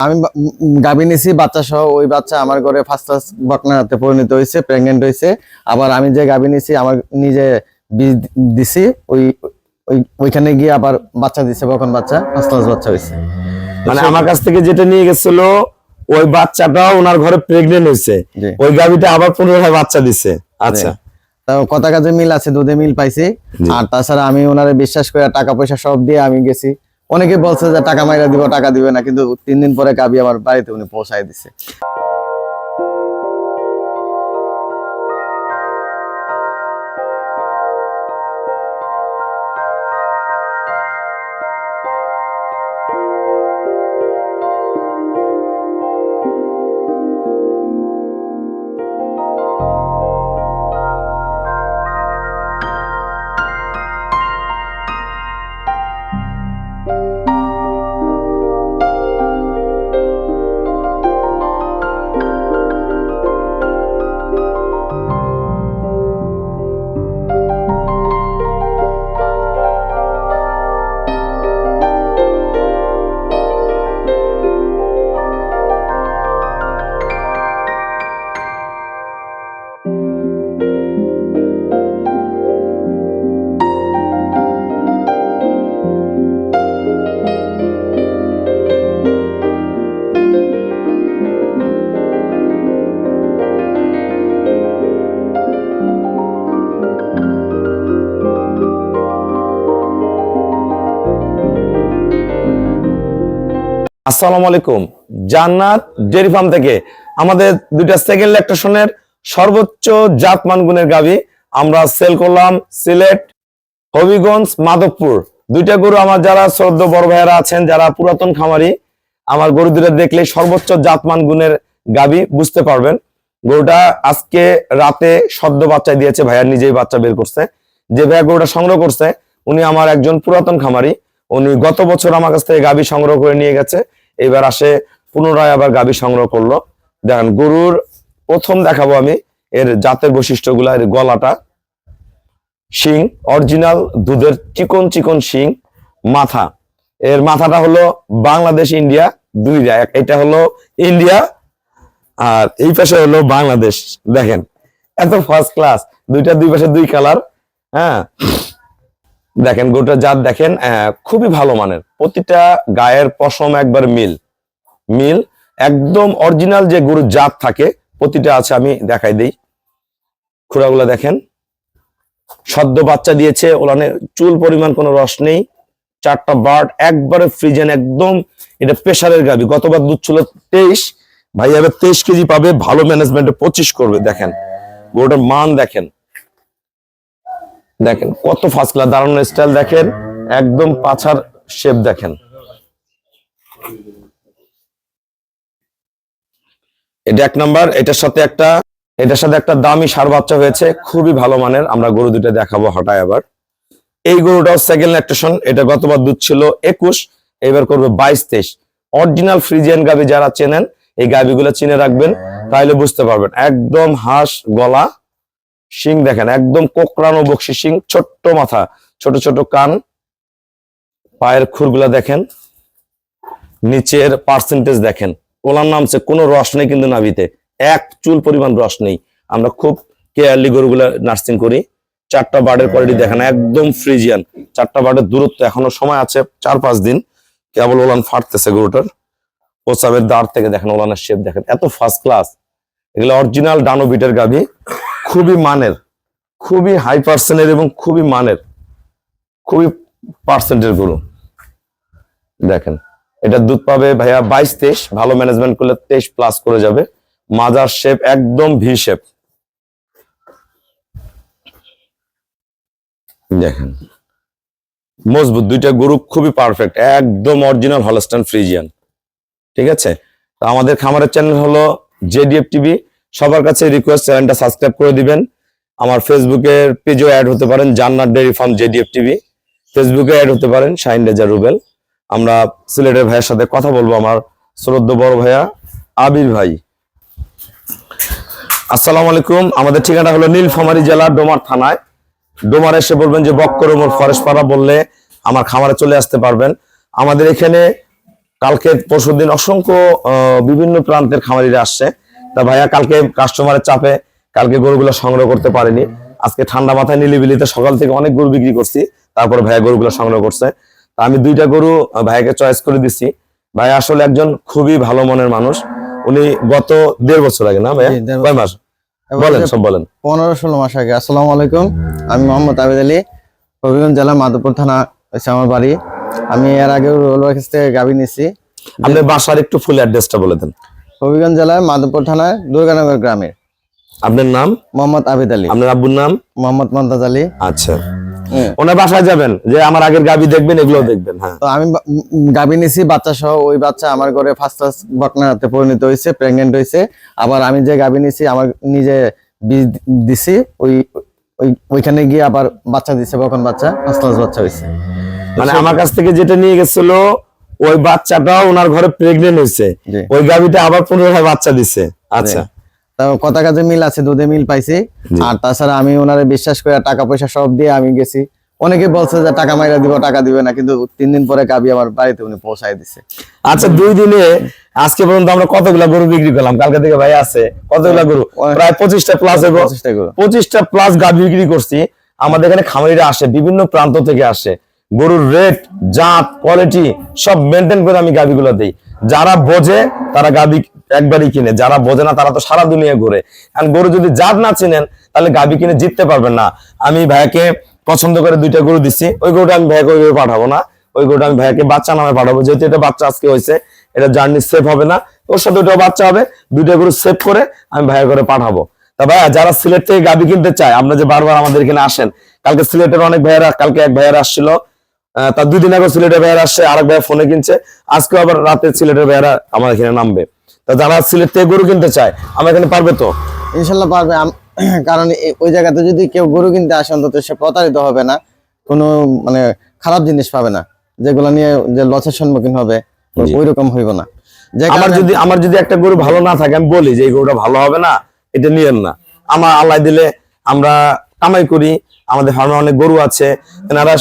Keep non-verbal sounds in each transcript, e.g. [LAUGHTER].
আমি গাভী নিছি বাচ্চা সহ ওই বাচ্চা আমার ঘরে ফার্স্ট ক্লাস বকনাতে পরিণত হয়েছে প্রেগনেন্ট হয়েছে আবার আমি যে গাভী নিছি আমার নিজে বীজ দিছি ওই ওই- ওইখানে গিয়ে আবার বাচ্চা দিছে বকন বাচ্চা ফার্স্ট ক্লাস বাচ্চা হয়েছে মানে আমার কাছ থেকে যেটা নিয়ে গেছিল ওই বাচ্চাটা ওনার ঘরে প্রেগনেন্ট হয়েছে ওই গাভিটা আবার পুনরায় বাচ্চা দিছে। আচ্ছা। তো কথা কাজে মিল আছে দুধে মিল পাইছি। আর তাছাড়া আমি ওনারে বিশ্বাস করে টাকা পয়সা সব দিয়ে আমি গেছি। অনেকে বলছে যে টাকা মাইরা দিব, টাকা দিবে না, কিন্তু তিন দিন পরে কাবি আমার বাড়িতে উনি পৌঁছায় দিছে। আসসালামু আলাইকুম। জান্নাত ডেয়ারি ফার্ম থেকে আমাদের দুইটা সেকেন্ড ল্যাকটেশনের সর্বোচ্চ জাতমান গুণের গাভী আমরা সেল করলাম সিলেট, হবিগঞ্জ, মাধবপুর। দুইটা গরু আমার যারা শ্রদ্ধ বড় ভাইয়েরা আছেন, যারা পুরাতন খামারি, আমার গরু দুটা দেখলে সর্বোচ্চ জাতমান গুণের গাভী বুঝতে পারবেন। গরুটা আজকে রাতে সদ্য বাচ্চা দিয়েছে ভাইয়ার নিজেই বাচ্চা বের করছে। যে ভাইয়া গরুটা সংগ্রহ করছে, উনি আমার একজন পুরাতন খামারি। উনি গত বছর আমার কাছ থেকে গাভী সংগ্রহ করে নিয়ে গেছে। এবার আসে পুনরায় আবার গাভী সংগ্রহ করল। দেখেন, গরুর প্রথম দেখাবো আমি এর জাতের বৈশিষ্ট্যগুলা, এর গলাটা। শিং, অরিজিনাল দুধের চিকন চিকন শিং, মাথা। এর মাথাটা হলো বাংলাদেশ, ইন্ডিয়া দুইটা এটা হলো ইন্ডিয়া আর এই পাশে হলো বাংলাদেশ। দেখেন, এত ফার্স্ট ক্লাস দুইটা দুই পাশে দুই কালার হ্যাঁ? দেখেন গরুটা জাত দেখেন খুবই ভালো মানের। প্রতিটা গায়ের পশম একবার মিল। মিল, একদম অরিজিনাল যে গরুর জাত থাকে, প্রতিটা আছে, আমি দেখাই দেই। খুঁড়াগুলা দেখেন, সদ্য বাচ্চা দিয়েছে, ওলানে চুল পরিমাণ কোনো রস নেই, চারটা বার্ড একবারে ফ্রিজেন একদম এটা প্রেশারের গাবি। গতবার দুধ ছিল তেইশ, ভাই এবার তেইশ কেজি পাবে, ভালো ম্যানেজমেন্টে পঁচিশ করবে, দেখেন। গরুটার মান দেখেন দেখেন, কত ফার্স্ট ক্লাস দাঁড়ানোর স্টাইল দেখেন, একদম পাছার শেপ দেখেন। এটা এক নাম্বার এটার সাথে একটা, এটার সাথে একটা দামি সার বাচ্চা হয়েছে, খুবই ভালো মানের, আমরা গরু দুটো দেখাবো হঠাৎ আবার। এই গরুটাও সেকেন্ড ল্যাকটেশন এটা গতবার দুধ ছিল একুশ, এবার করবে বাইশ, তেইশ। অরিজিনাল ফ্রিজিয়ান গাবি যারা চেনেন, এই গাবিগুলো চিনে রাখবেন, তাইলে বুঝতে পারবেন, একদম হাঁস গলা শিং দেখেন, একদম কোকড়ানো বক্সি শিং, ছোট্ট মাথা, ছোট ছোট কান। পায়ের খুরগুলা দেখেন, নিচের পার্সেন্টেজ দেখেন। ওলার নামছে কোনো রস নেই কিন্তু নাভিতে, এক চুল পরিমাণ রস নেই। আমরা খুব কেয়ারলি গরুগুলা নার্সিং করি। চারটা বার্ডের কোয়ালিটি দেখেন, একদম ফ্রিজিয়ান চারটা বার্ডের দূরত্ব এখনও সময় আছে, চার পাঁচ দিন। কেবল ওলান ফাটতেছে গরুটার। প্রসাবের দাঁড় থেকে দেখেন, ওলানের শেপ দেখেন, এত ফার্স্ট ক্লাস এগুলো অরিজিনাল ডানো বিটের গাভী। খুবই মানের, খুবই হাই পার্সেন্টের এবং খুবই মানের, খুবই পার্সেন্টের গরু দেখেন, এটা দুধ পাবে ভাইয়া বাইশ তেইশ, ভালো ম্যানেজমেন্ট করলে তেইশ প্লাস করে যাবে। মাজার শেপ একদম ভি শেপ দেখেন, মজবুত, দুইটা গরু খুবই পারফেক্ট একদম অরিজিনাল হলস্টান ফ্রিজিয়ান ঠিক আছে? তো আমাদের খামারের চ্যানেল হলো জেডিএফ টিভি সবার কাছে রিকোয়েস্ট চ্যানেলটা সাবস্ক্রাইব করে দিবেন। আমার ফেসবুকের পেজও অ্যাড হতে পারেন Jannat dairy farm JDF TV ফেসবুকে অ্যাড হতে পারেন শাহিন রেজা রুবেল। আমরা সিলেটের ভাইয়ের সাথে কথা বলব আমার শ্রদ্ধ বড় ভাইয়া আবির ভাই। আসসালামু আলাইকুম। আমাদের ঠিকানা হলো নীলফামারী জেলা ডোমার থানায়। ডোমার এসে বলবেন যে, বক্কর ওমর ফরেস্ট পাড়া বললে আমার খামারে চলে আসতে পারবেন। আমাদের এখানে কালকে পরশু দিন অসংখ্য বিভিন্ন প্রান্তের খামারিরা আসছে। তা ভাইয়া কালকে কাস্টমারের চাপে কালকে গরুগুলো সংগ্রহ করতে পারেনি। আজকে ঠান্ডা মাথায় নিলিবিলিতে সকাল থেকে অনেক গরু বিক্রি করছি তারপরে ভাইয়া গরুগুলো সংগ্রহ করছে। তা আমি দুইটা গরু ভাইয়াকে চয়েস করে দিচ্ছি ভাইয়া আসলে একজন খুবই ভালো মনের মানুষ। উনি গত দেড় বছর আগে না ভাইয়া? কয় মাস? বলেন সব বলেন। পনেরো ষোলো মাস আগে। আসসালামু আলাইকুম। আমি মোহাম্মদ আবেদ আলী হবিগঞ্জ জেলা মাধবপুর থানা হচ্ছে আমার বাড়ি। আমি এর আগে কাছ থেকে গাভী নিছি। আপনার বাসার একটু ফুল অ্যাড্রেসটা বলে দেন। হবিগঞ্জ জেলার মাধবপুর থানায় দুর্গানগর গ্রামে আপনার নাম? মোহাম্মদ আবেদ আলী। আপনার আব্বুর নাম? মোহাম্মদ মমতাজ আলী। আচ্ছা। হ্যাঁ। ওনার বাসায় যাবেন যে আমার আগের গাবি দেখবেন এগুলো দেখবেন হ্যাঁ। তো আমি বা- উম, গাভী নিছি বাচ্চা সহ ওই বাচ্চা আমার ঘরে ফার্স্ট ক্লাস বকনাতে পরিণত হয়েছে প্রেগনেন্ট হয়েছে। আবার আমি যে গাভী নিছি আমার নিজে বীজ দিছি ওই ওই ওইখানে গিয়ে আবার বাচ্চা দিছে বকন বাচ্চা ফার্স্ট ক্লাস বাচ্চা হয়েছে। মানে আমার কাছ থেকে যেটা নিয়ে গেছিল ওই বাচ্চাটাও ওনার ঘরে প্রেগনেন্ট হয়েছে ওই গাবিটা আবার পুনরায় বাচ্চা দিছে। আচ্ছা। কথা কাজে মিল আছে দুধে মিল পাইছি। আর তাছাড়া আমি ওনারে বিশ্বাস করে টাকা পয়সা সব দিয়ে আমি গেছি। অনেকে বলছে যে টাকা মাইরা দিব টাকা দিবে না কিন্তু তিন দিন পরে গাবি আমার বাড়িতে উনি পৌঁছায় দিছে। আচ্ছা দুই দিনে আজকে পর্যন্ত আমরা কতগুলা গরু বিক্রি করলাম? কালকে থেকে ভাই আছে কতগুলা গরু? প্রায় পঁচিশটা প্লাস চেষ্টা করো পঁচিশটা প্লাস গাভি বিক্রি করছি। আমাদের এখানে খামারিরা আসে বিভিন্ন প্রান্ত থেকে আসে। গরুর রেট জাত কোয়ালিটি সব মেনটেন করে আমি গাভিগুলো দিই। যারা বোঝে, তারা গাভি একবারই কিনে। যারা বোঝে না, তারা তো সারা দুনিয়া ঘুরে। আর গরু যদি জাত না চিনেন, তাহলে গাভি কিনে জিততে পারবেন না। আমি ভাইয়াকে পছন্দ করে দুইটা গরু দিচ্ছি। ওই গরুটা আমি ভাইয়াকে ওইভাবে পাঠাবো না। ওই গরুটা আমি ভাইয়াকে বাচ্চা নামে পাঠাবো। যেহেতু এটা বাচ্চা আজকে হয়েছে, এটা জার্নি সেফ হবে না। ওর সাথে ওইটাও বাচ্চা হবে। দুইটা গরু সেভ করে আমি ভাইয়া করে পাঠাবো। তা ভাইয়া, যারা সিলেট থেকে গাবি কিনতে চায়, আমরা যে বারবার আমাদের এখানে আসেন, কালকে সিলেটের অনেক ভাইয়ারা, কালকে এক ভাইয়ারা আসছিল। তার দুই দিন আগে সিলেটের ভাইয়ারা আসছে আরেক ভাইয়া ফোনে কিনছে। আজকে আবার রাতে সিলেটের ভাইয়ারা আমার এখানে নামবে। তা যারা সিলেট থেকে গরু কিনতে চায় আমার এখানে পারবে তো? ইনশাল্লাহ পারবে। [CLEARS THROAT] কারণ ওই জায়গাতে যদি কেউ গরু কিনতে আসে অন্তত সে প্রতারিত হবে না। কোনো মানে খারাপ জিনিস পাবে না। যেগুলো নিয়ে যে লসের সম্মুখীন হবে ওই রকম হইব না। যে আমার যদি আমার যদি একটা গরু ভালো না থাকে আমি বলি যে এই গরুটা ভালো হবে না এটা নিয়েন না। আমার আল্লাহ দিলে আমরা কামাই করি আমাদের ফার্মে অনেক গরু আছে, এনারা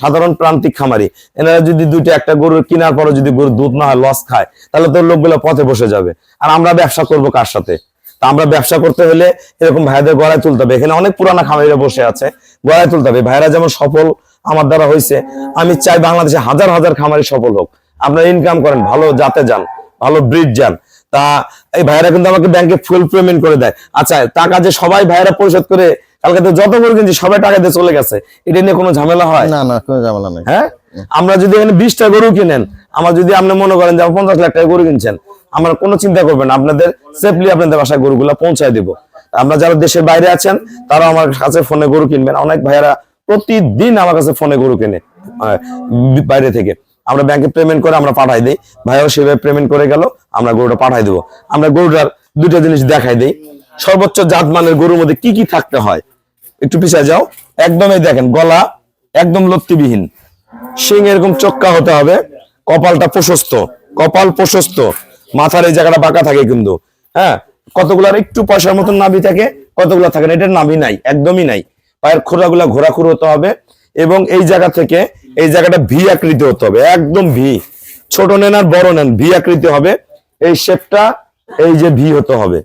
সাধারণ প্রান্তিক খামারি। এনারা যদি দুইটা একটা গরু কেনার পরে যদি গরু দুধ না হয়, লস খায়, তাহলে তো লোকগুলো পথে বসে যাবে। আর আমরা ব্যবসা করব কার সাথে? আমরা ব্যবসা করতে হলে এরকম ভাইদের গড়ায় তুলতে হবে। এখানে অনেক পুরানা খামারিরা বসে আছে, গড়ায় তুলতে হবে। ভাইরা যেমন সফল আমার দ্বারা হয়েছে আমি চাই বাংলাদেশে হাজার হাজার খামারি সফল হোক। আপনারা ইনকাম করেন, ভালো জাতে যান, ভালো ব্রিড যান। তা এই ভাইরা কিন্তু আমাকে ব্যাংকে ফুল পেমেন্ট করে দেয়। আচ্ছা টাকা যে সবাই ভাইরা পরিশোধ করে কালকে তো যত করে কিনছি সবাই টাকা দিয়ে চলে গেছে। এটা নিয়ে কোনো ঝামেলা হয়? না না কোনো ঝামেলা নেই। হ্যাঁ? আমরা যদি এখানে বিশটা গরু কিনেন আমার যদি আপনি মনে করেন যে পঞ্চাশ লাখ টাকা গরু কিনছেন আমরা কোনো চিন্তা করবেন আপনাদের সেফলি আপনাদের বাসায় গরুগুলো পৌঁছায় দিব। আমরা যারা দেশের বাইরে আছেন তারা আমার কাছে ফোনে গরু কিনবেন। অনেক ভাইয়েরা প্রতিদিন আমার কাছে ফোনে গরু কিনে বাইরে থেকে। আমরা ব্যাংকে পেমেন্ট করে আমরা পাঠাই দিই। ভাইয়াও সেভাবে পেমেন্ট করে গেল আমরা গরুটা পাঠাই দেবো। আমরা গরুটার দুটো জিনিস দেখাই দিই। সর্বোচ্চ জাত মানের গরুর মধ্যে কি কি থাকতে হয়? একটু পিছিয়ে যাও। একদমই দেখেন, গলা একদম লত্তিবিহীন। শিং এরকম চক্কা হতে হবে, কপালটা প্রশস্ত, কপাল প্রশস্ত। মাথার এই জায়গাটা বাঁকা থাকে কিন্তু হ্যাঁ? কতগুলার একটু পয়সার মতন নাভি থাকে, কতগুলা থাকে না, এটার নাভি নাই, একদমই নাই। পায়ের খোরাগুলা ঘোরাঘুর হতে হবে এবং এই জায়গা থেকে এই জায়গাটা ভি আকৃতি হতে হবে, একদম ভি। ছোট নেন আর বড় নেন, ভি আকৃতি হবে। এই শেপটা এই যে ভি হতে হবে।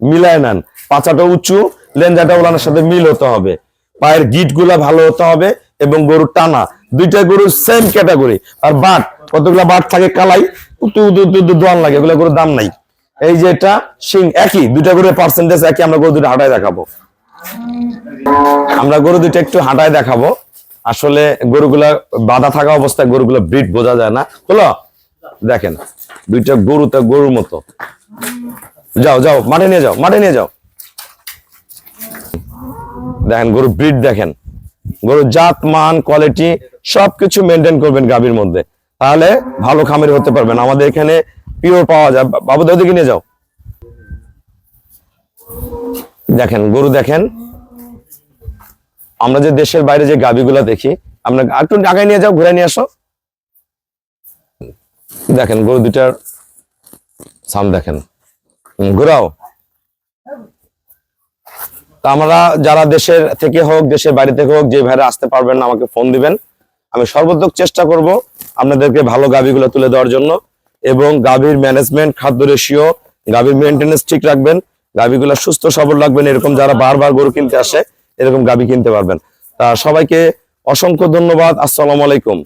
মিলায় নেন পাচাটা উঁচু লেঞ্জাটা ওলানের সাথে মিল হতে হবে। পায়ের গিটগুলা ভালো হতে হবে এবং গরুর টানা। দুইটা গরুর সেম ক্যাটাগরি আর বাট, কতগুলা বাট থাকে কালাই দোয়ান লাগে, এগুলো গরুর দাম নাই। এই যে এটা, শিং, একই, দুইটা গরুর পার্সেন্টেজ একই, আমরা গরু দুটো হাঁটায় দেখাবো। আমরা গরু দুটো একটু হাঁটায় দেখাবো। আসলে গরুগুলা বাধা থাকা অবস্থায় গরুগুলো ব্রিড বোঝা যায় না। হলো, দেখেন, দুইটা গরু তো গরুর মতো। যাও যাও, মাঠে নিয়ে যাও, মাঠে নিয়ে যাও। দেখেন গরু ব্রিড দেখেন। গরুর জাত, মান কোয়ালিটি সবকিছু মেনটেন করবেন গাভীর মধ্যে। তাহলে ভালো খামারি হতে পারবেন। আমাদের এখানে পিওর পাওয়া যায়। বাবু ওদিকে নিয়ে যাও। দেখেন, গরু দেখেন। আমরা যে দেশের বাইরে যে গাভীগুলা দেখি, আমরা একটু আগায় নিয়ে যাও, ঘুরে নিয়ে আসো। দেখেন, গরু দুটার সাম দেখেন। ঘুরাও। তা আমরা যারা দেশের থেকে হোক, দেশের বাড়ি থেকে হোক, যে ভাইরা আসতে পারবেন আমাকে ফোন দিবেন। আমি সর্বোত্তক চেষ্টা করব আপনাদেরকে ভালো গাভিগুলো তুলে দেওয়ার জন্য এবং গাভীর ম্যানেজমেন্ট খাদ্য রেশিও গাভীর মেনটেনেন্স ঠিক রাখবেন গাভীগুলো সুস্থ, সবল রাখবেন। এরকম যারা বারবার গরু কিনতে আসে, এরকম গাভী কিনতে পারবেন। তা সবাইকে অসংখ্য ধন্যবাদ। আসসালামু আলাইকুম।